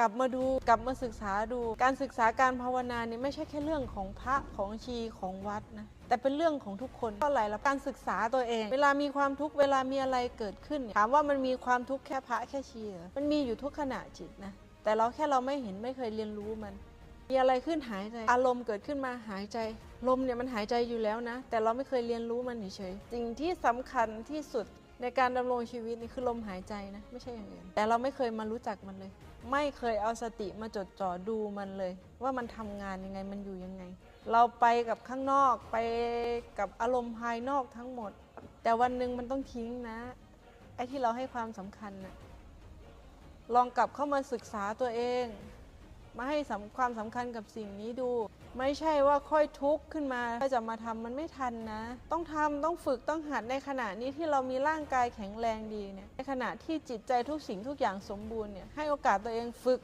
กลับมาดูกลับมาศึกษาดูการศึกษาการภาวนาเนี่ยไม่ใช่แค่เรื่องของพระของชีของวัดนะแต่เป็นเรื่องของทุกคนก็อะไรแล้วการศึกษาตัวเอง เวลามีความทุกข์เวลามีอะไรเกิดขึ้น ถามว่ามันมีความทุกข์แค่พระแค่ชีเหรอมันมีอยู่ทุกขณะจิตนะแต่เราแค่เราไม่เห็นไม่เคยเรียนรู้มัน มีอะไรขึ้นหายใจ อารมณ์เกิดขึ้นมาหายใจ ลมเนี่ยมันหายใจอยู่แล้วนะ แต่เราไม่เคยเรียนรู้มันเฉยสิ่งที่สำคัญที่สุดในการดำรงชีวิตนี่คือลมหายใจนะไม่ใช่อย่างอื่นแต่เราไม่เคยมารู้จักมันเลย ไม่เคยเอาสติมาจดจ่อดูมันเลย ว่ามันทำงานยังไงมันอยู่ยังไง เราไปกับข้างนอกไปกับอารมณ์ภายนอกทั้งหมด แต่วันหนึ่งมันต้องทิ้งนะไอ้ที่เราให้ความสำคัญนะลองกลับเข้ามาศึกษาตัวเอง มาให้ความสำคัญกับสิ่งนี้ดู ไม่ใช่ว่าค่อยทุกข์ขึ้นมาก็จะมาทำมันไม่ทันนะ ต้องทำต้องฝึกต้องหัดในขณะนี้ที่เรามีร่างกายแข็งแรงดีเนี่ยในขณะที่จิตใจทุกสิ่งทุกอย่างสมบูรณ์เนี่ยให้โอกาสตัวเองฝึก